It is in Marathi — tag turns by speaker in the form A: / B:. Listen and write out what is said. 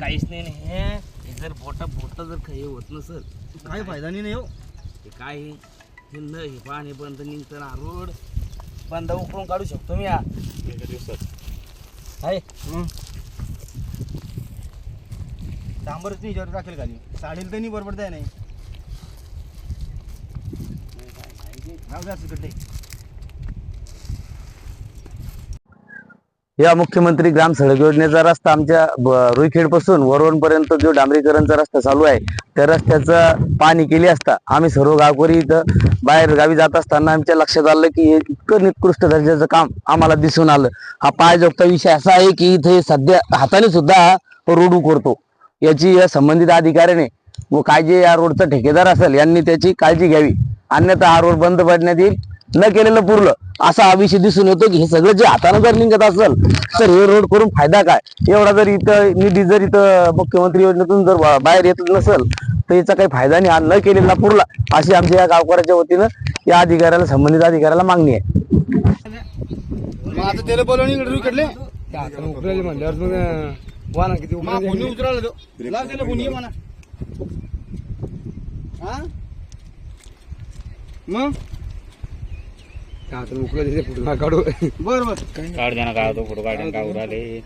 A: काहीच नाही नाही. हे- हे जर बोटा बोटा जर काही होत नसल
B: तर काय फायदा नाही हो.
A: हे काय हे? न हे पाणी बंद निघतं ना रोड बंद उकळून काढू शकतो मी हा आहे.
B: डांबरच नाही जर टाकेल खाली. साडील तर नाही बरोबर द्या नाही. राहू तिकडे.
C: या मुख्यमंत्री ग्राम सडक योजनेचा रस्ता आमच्या रुईखेडपासून वरवण पर्यंत जो डांबरीकरणचा रस्ता चालू आहे त्या रस्त्याचं पाणी केली असता आम्ही सर्व गावकरी इथं बाहेर गावी जात असताना आमच्या लक्षात आलं की हे इतकं निकृष्ट दर्जाचं काम आम्हाला दिसून आलं. हा पायजोगता विषय असा आहे की इथे सध्या हाताने सुद्धा रोड उकरतो याची या संबंधित अधिकाऱ्याने व काय जे या रोडचा ठेकेदार असेल यांनी त्याची काळजी घ्यावी. अन्यथा हा रोड बंद पडण्यात येईल. न केलेलं पुरलं असा हा विषय दिसून येतो की हे सगळं जे हाताने जर निघत असेल तर हे रोड करून फायदा काय? एवढा जर इथं निधी जर इथं मुख्यमंत्री योजनेतून जर बाहेर येतच नसेल तर याचा काही फायदा नाही. हा न केलेला पुरला अशी आमच्या या गावकऱ्याच्या वतीनं या अधिकाऱ्याला संबंधित अधिकाऱ्याला मागणी आहे.
B: मग आता त्याला बोलवून इकडे इकडले
D: उकळले म्हणल्यावर मग वाना किती
B: मग
D: उकळले
B: कोणी उतरायला तो. लाव त्याला कोणी ये म्हणा. हा? मग?
D: उकळले फुटून काढू.
B: बर बर.
E: काढ द्या ना काय तो फोटो काढून काय उराले